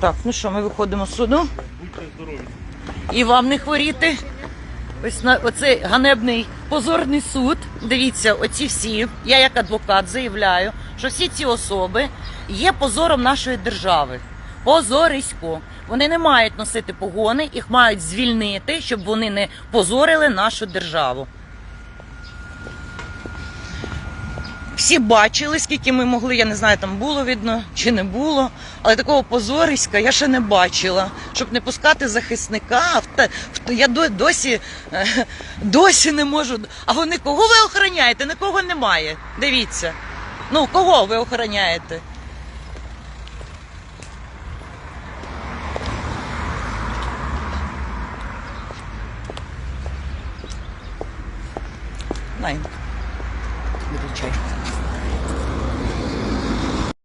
Так, ну що, ми виходимо з суду. Будьте здорові. І вам не хворіти. Ось на оцей ганебний позорний суд. Дивіться, оці всі. Я як адвокат заявляю, що всі ці особи є позором нашої держави. Позорисько. Вони не мають носити погони, їх мають звільнити, щоб вони не позорили нашу державу. Всі бачили, скільки ми могли, я не знаю, там було видно чи не було, але такого позориська я ще не бачила. Щоб не пускати захисника, я досі, е, досі не можу. А вони кого ви охороняєте? Нікого немає. Дивіться. Ну, кого ви охороняєте? little children